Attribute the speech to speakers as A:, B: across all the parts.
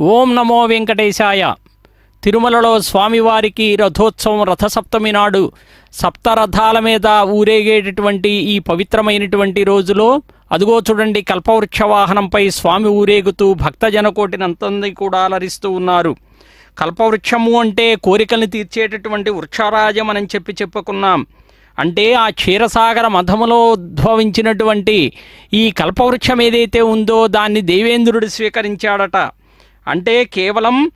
A: ఓం నమో వెంకటేశాయ. తిరుమలలో స్వామివారికి రథోత్సవం రథసప్తమి నాడు సప్త రథాల మీద ఊరేగేటటువంటి ఈ పవిత్రమైనటువంటి రోజులో అదుగో చూడండి కల్పవృక్ష వాహనంపై స్వామి ఊరేగుతూ భక్తజనకోటినంతంది కూడా అలరిస్తూ ఉన్నారు. కల్పవృక్షము అంటే కోరికల్ని తీర్చేటటువంటి వృక్షరాజం అని చెప్పి చెప్పుకున్నాం. అంటే ఆ క్షీరసాగర మధములో ఉద్భవించినటువంటి ఈ కల్పవృక్షం ఏదైతే ఉందో దాన్ని దేవేంద్రుడు స్వీకరించాడట. అంటే కేవలం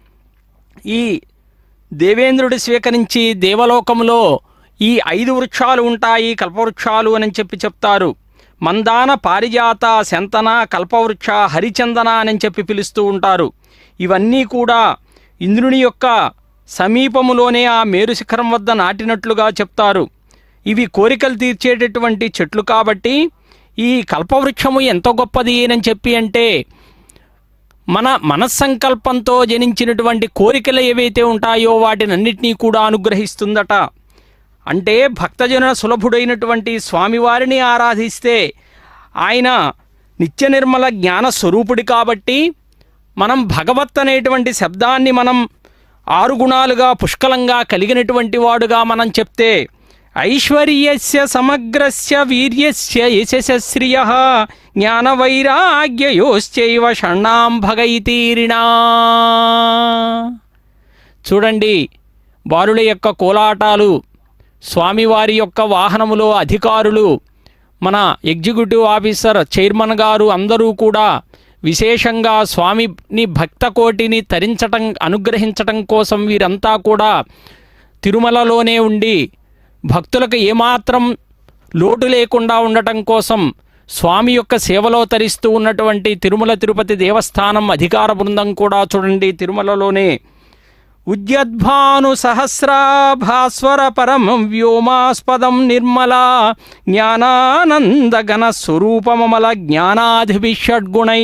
A: ఈ దేవేంద్రుడు స్వీకరించి దేవలోకంలో ఈ ఐదు వృక్షాలు ఉంటాయి కల్పవృక్షాలు అని చెప్పి చెప్తారు. మందాన పారిజాత శంతన కల్పవృక్ష హరిచందన అని చెప్పి పిలుస్తూ ఉంటారు. ఇవన్నీ కూడా ఇంద్రుని యొక్క సమీపములోనే ఆ మేరు శిఖరం వద్ద నాటినట్లుగా చెప్తారు. ఇవి కోరికలు తీర్చేటటువంటి చెట్లు కాబట్టి ఈ కల్పవృక్షము ఎంత గొప్పది అని చెప్పి అంటే మన మనస్సంకల్పంతో జనించినటువంటి కోరికలు ఏవైతే ఉంటాయో వాటినన్నిటినీ కూడా అనుగ్రహిస్తుందట. అంటే భక్తజన సులభుడైనటువంటి స్వామివారిని ఆరాధిస్తే ఆయన నిత్య నిర్మల జ్ఞాన స్వరూపుడి కాబట్టి మనం భగవత్ అనేటువంటి శబ్దాన్ని మనం ఆరు గుణాలుగా పుష్కలంగా కలిగినటువంటి వాడుగా మనం చెప్తే ఐశ్వర్యస్య సమగ్రస్య వీర్యస్య యశశ్రియ జ్ఞానవైరాగ్యయోశ్చైవ షణ్ణాం భగైతీరిణా చూడండి బాలుల యొక్క కోలాటాలు స్వామివారి యొక్క వాహనములో అధికారులు మన ఎగ్జిక్యూటివ్ ఆఫీసర్ చైర్మన్ గారు అందరూ కూడా విశేషంగా స్వామిని భక్త కోటిని తరించటం అనుగ్రహించటం కోసం వీరంతా కూడా తిరుమలలోనే ఉండి భక్తులకు ఏమాత్రం లోటు లేకుండా ఉండటం కోసం స్వామి యొక్క సేవలో తరిస్తూ ఉన్నటువంటి తిరుమల తిరుపతి దేవస్థానం అధికార బృందం కూడా చూడండి తిరుమలలోనే. ఉద్యద్భాను సహస్రాభాస్వర పరం వ్యోమాస్పదం నిర్మల జ్ఞానానందగణ స్వరూపమమల జ్ఞానాధిభిషడ్గుణై.